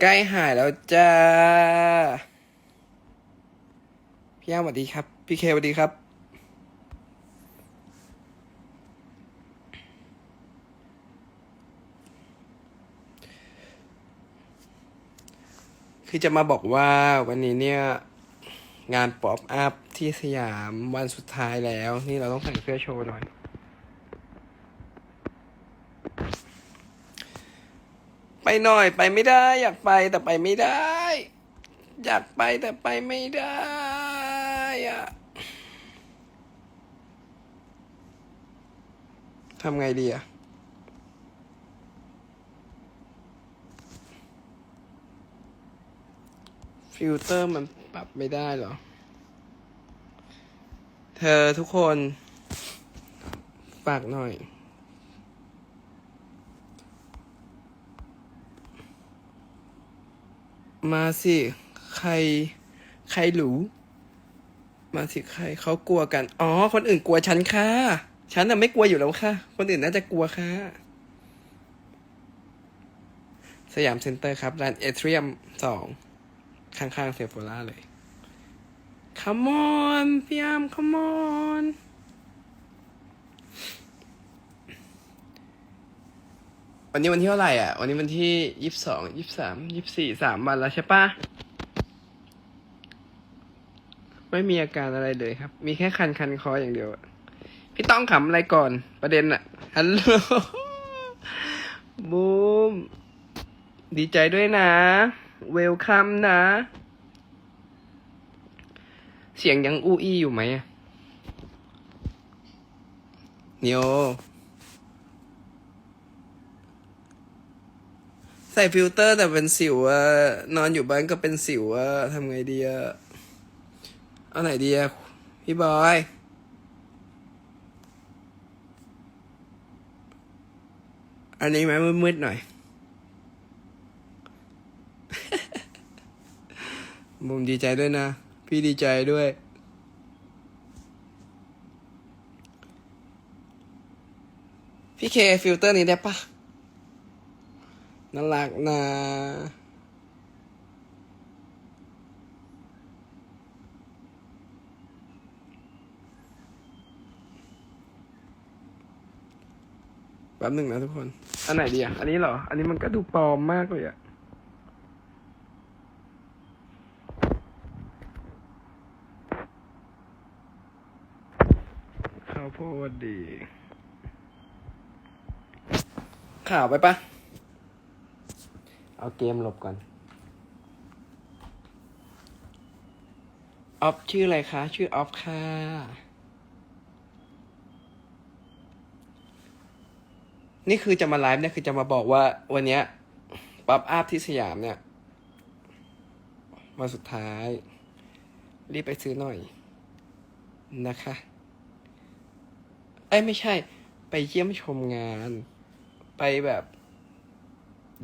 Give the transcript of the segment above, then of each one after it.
ใกล้หายแล้วจ้า พี่ย่าสวัสดีครับ พี่เคสวัสดีครับ คือจะมาบอกว่าวันนี้เนี่ย งานป๊อปอัพที่สยามวันสุดท้ายแล้ว นี่เราต้องใส่เสื้อโชว์หน่อย ไปหน่อยไปไม่ได้ อยากไปแต่ไปไม่ได้ อยากไปแต่ไปไม่ได้อะทำไงดีอะฟิลเตอร์มันปรับไม่ได้เหรอ เธอทุกคน ฝากหน่อย มาสิ ใคร ใครหรู มาสิใครเขากลัวกัน อ๋อ คนอื่นกลัวฉันค่ะ ฉันน่ะไม่กลัวอยู่แล้วค่ะ คนอื่นน่าจะกลัวค่ะ สยามเซ็นเตอร์ครับ ร้านเอเทรียมสอง ข้างๆเซฟโฟล่าเลย Come on พี่ยาม Come on วันนี้วันที่เท่าไหร่อะ วันนี้วันที่ยี่สิบสองยี่สิบสามยี่สิบสี่สามวันแล้วใช่ปะไม่มีอาการอะไรเลยครับ มีแค่คันคันคออย่างเดียวอะพี่ต้องขำอะไรก่อนประเด็นอะฮัลโหลบูมดีใจด้วยนะ เวลคัมนะ เสียงยังอูอี้อยู่ไหมอะเนียว ส่ฟิลเตอร์แต่เป็นสิวอะนอนอยู่บ้านก็เป็นสิวอะทำไงดีอะเอาไหนดีอะพี่บอยอันนี้ไหมมืดๆหน่อยมุมดีใจด้วยนะ พี่ดีใจด้วย พี่เคฟิลเตอร์นี้ได้ปะ น่ารักนะแป๊บหนึ่งนะทุกคน อันไหนดีอะ อันนี้เหรอ อันนี้มันก็ดูปลอมมากเลยอะ ข้าวโพดดี ข่าวไปปะ เอาเกมหลบก่อนออฟชื่ออะไรคะ ชื่อออฟค่ะ นี่คือจะมาไลฟ์เนี่ยคือจะมาบอกว่าวันเนี้ยป๊อปอัพที่สยามเนี่ยมาสุดท้าย รีบไปซื้อหน่อยนะคะ เอ้ยไม่ใช่ ไปเยี่ยมชมงาน ไปแบบ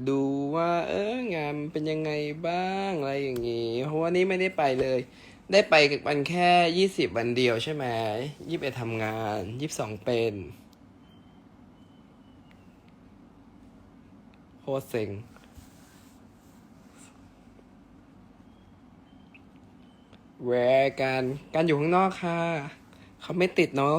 ดูว่าเอองานมันเป็นยังไงบ้างอะไรอย่างงี้ เพราะว่านี่ไม่ได้ไปเลย ได้ไปวันแค่ยี่สิบวันเดียวใช่ไหมยี่สิบเอ็ดทำงานยี่สิบสองเป็นโคตรเซ็งแหวการการอยู่ข้างนอกค่ะ เขาไม่ติดเนาะ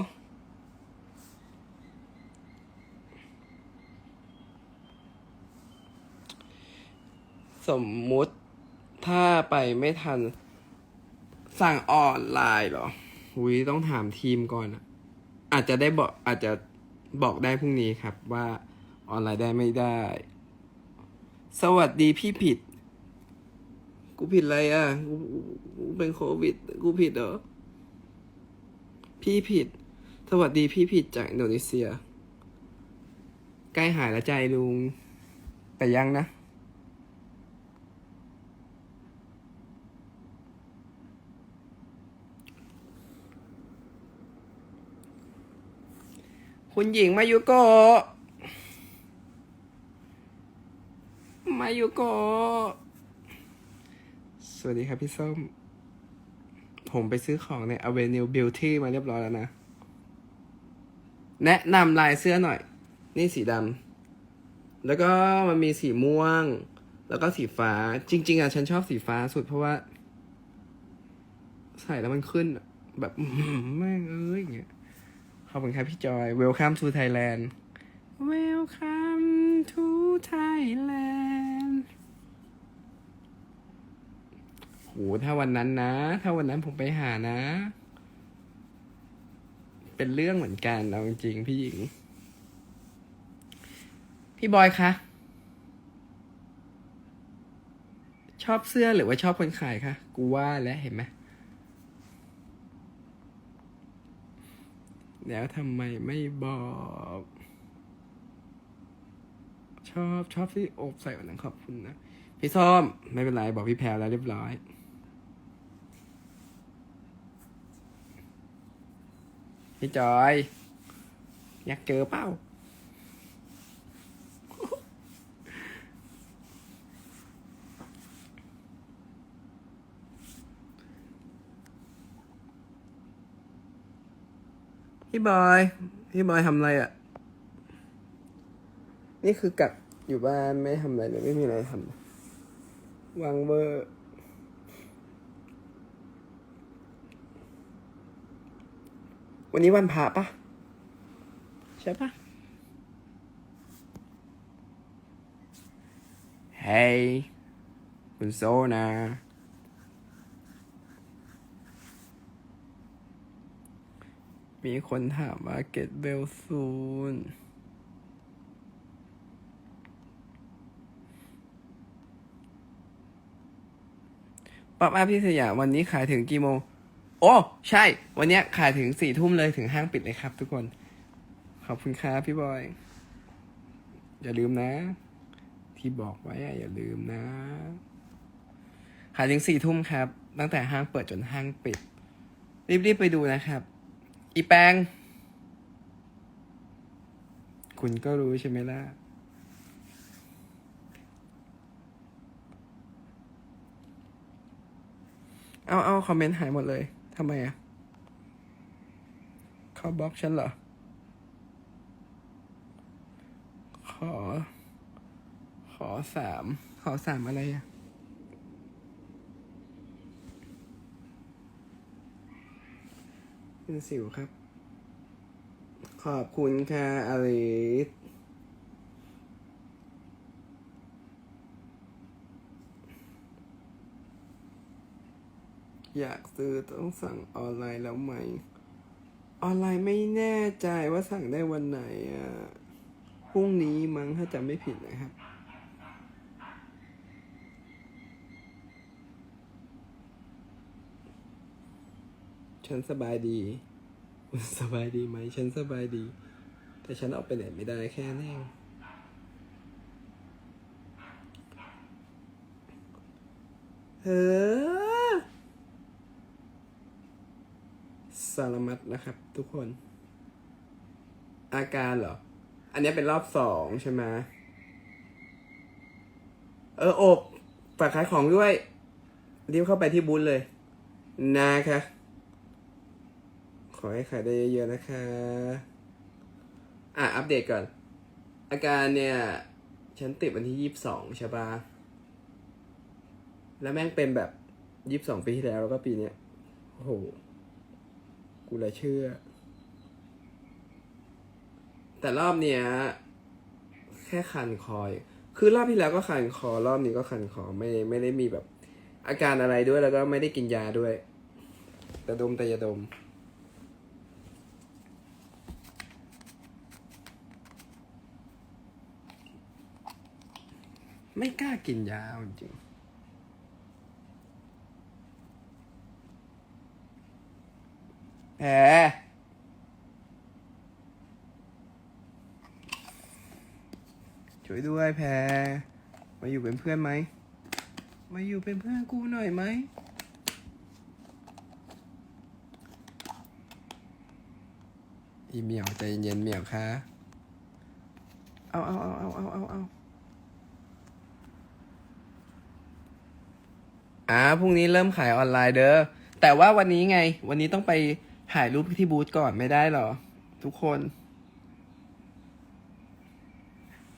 สมมุติถ้าไปไม่ทัน สั่งออนไลน์เหรอหุยต้องถามทีมก่อนอะอาจจะได้บอกอาจจะบอกได้พรุ่งนี้ครับว่าออนไลน์ได้ไม่ได้ สวัสดีพี่ผิด กูผิดอะไรอะ กูกูเป็นโควิด กูผิดเหรอ พี่ผิด สวัสดีพี่ผิดจากอินโดนีเซีย ใกล้หายแล้วใจลุง แต่ยังนะ คุณหญิงมายุโกะมายุโกะสวัสดีครับพี่ส้ม ผมไปซื้อของใน Avenue Beauty มาเรียบร้อยแล้วนะ แนะนำลายเสื้อหน่อย นี่สีดำ แล้วก็มันมีสีม่วง แล้วก็สีฟ้า จริง ๆอะฉันชอบสีฟ้าสุดเพราะว่า ใส่แล้วมันขึ้น แบบแม่งเอ้ยอย่างเงี้ย อบคุณครับพี่จอย Welcome to Thailand Welcome to Thailand โหถ้าวันนั้นนะ ถ้าวันนั้นผมไปหานะ เป็นเรื่องเหมือนกันเอาจริงๆพี่หญิง พี่บอยคะ ชอบเสื้อหรือว่าชอบคนขายคะ กูว่าแล้วเห็นไหม แล้วทำไมไม่บอก ชอบชอบที่อบใส่วันนั้นขอบคุณนะ พี่ส้มไม่เป็นไรบอกพี่แพรแล้วเรียบร้อย พี่จอย อยากเจอเป้า พี่บอยพี่บอยทำอะไรอะ่ะ นี่คือกัดอยู่บ้านไม่ทำอะไรเลยไม่มีอะไรทำวางเบอร์ วันนี้วันพระปะใช่ปะเฮ้ยคุณโซนะ มีคนถามว่า get well soon ป๊อปอัพที่สยามวันนี้ขายถึงกี่โมง โอ้ ใช่ วันนี้ขายถึงสี่ทุ่มเลยถึงห้างปิดเลยครับทุกคน ขอบคุณครับพี่บอย อย่าลืมนะ ที่บอกไว้อย่าลืมนะ ขายถึงสี่ทุ่มครับ ตั้งแต่ห้างเปิดจนห้างปิด รีบๆไปดูนะครับ อีแปง คุณก็รู้ใช่ไหมล่ะ เอาเอาคอมเมนต์หายหมดเลย ทำไมอะ เขาบล็อกฉันเหรอ ขอ ขอสาม ขอสามอะไรอะ เป็นสิวครับ ขอบคุณค่ะอลิสอยากซื้อต้องสั่งออนไลน์แล้วไหม ออนไลน์ไม่แน่ใจว่าสั่งได้วันไหนอะ พรุ่งนี้มั้งถ้าจำไม่ผิดนะครับ ฉันสบายดีคุณสบายดีไหม ฉันสบายดี แต่ฉันออกไปไหนไม่ได้แค่นั้นเองเฮ้อสารมัดนะครับ ทุกคน อาการเหรอ อันนี้เป็นรอบสองใช่ไหมเอออบฝากขายของด้วย รีบเข้าไปที่บูธเลย นะคะ อให้ขายได้เยอะๆนะคะ อะ อัปเดตก่อน อาการเนี่ย ฉันติดวันที่ยี่สิบสองใช่ปะแล้วแม่งเป็นแบบยี่สิบสองปีที่แล้วแล้วก็ปีเนี้ยโอ้โห กูเลยเชื่อ แต่รอบเนี้ย แค่คันคอย คือรอบที่แล้วก็คันคอ รอบนี้ก็คันคอ ไม่ไม่ได้มีแบบ อาการอะไรด้วยแล้วก็ไม่ได้กินยาด้วย แต่ดมแต่ยาดม ไม่กล้ากินยาจริงแผลช่วยด้วยแพรมาอยู่เป็นเพื่อนไหม มาอยู่เป็นเพื่อนกูหน่อยไหม อีเหมียวใจเย็นเหมียวคะ เอาเอาเอาเอาเอาเอาเอา อ่าพรุ่งนี้เริ่มขายออนไลน์เด้อแต่ว่าวันนี้ไง วันนี้ต้องไปถ่ายรูปที่บูธก่อนไม่ได้หรอ ทุกคน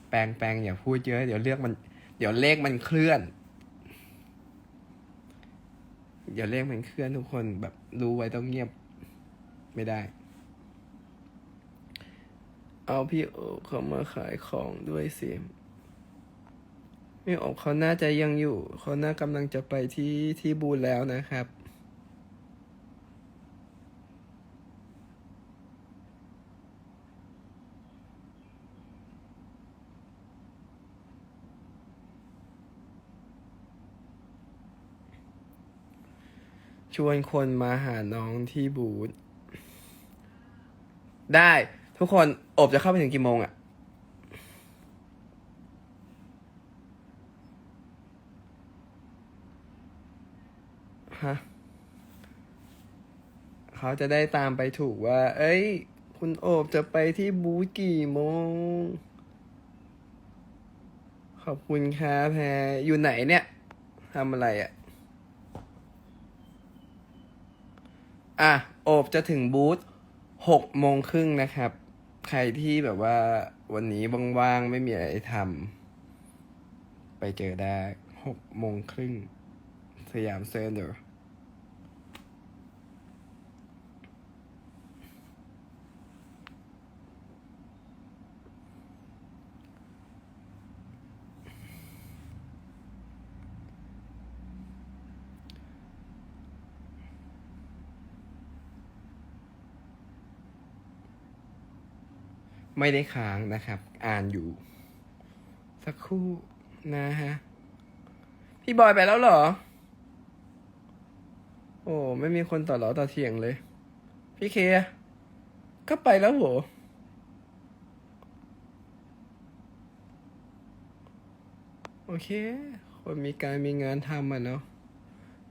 แปลงแปลงอย่าพูดเยอะ เดี๋ยวเลือกมัน เดี๋ยวเลขมันเคลื่อน เดี๋ยวเลขมันเคลื่อนทุกคนแบบรู้ไว้ต้องเงียบไม่ได้ เอาพี่โอเขามาขายของด้วยสิ พี่โอเขาน่าจะยังอยู่ เขาน่ากำลังจะไปที่ที่บูธแล้วนะครับชวนคนมาหาน้องที่บูธได้ทุกคนอบจะเข้าไปถึงกี่โมงอะ ฮะเขาจะได้ตามไปถูกว่า เอ้ย คุณโอบจะไปที่บูธกี่โมง ขอบคุณครับแพรอยู่ไหนเนี่ยทำอะไรอะอะ โอบจะถึงบูธหกโมงครึ่งนะครับ ใครที่แบบว่าวันนี้ว่างๆ ไม่มีอะไรทำไปเจอได้หกโมงครึ่งสยามเซ็นเตอร์ ไม่ได้ค้างนะครับ อ่านอยู่ สักครู่นะฮะ พี่บอยไปแล้วเหรอ โอ้ไม่มีคนต่อล้อต่อเถียงเลย พี่เคก็ไปแล้วโหโอเค คนมีการมีงานทำอะเนาะ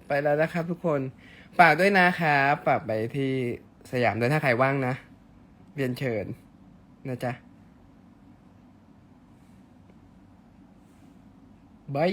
ไปแล้วนะครับทุกคน ฝากด้วยนะครับฝากไปที่สยามด้วยถ้าใครว่างนะ เรียนเชิญ นะจ๊ะบาย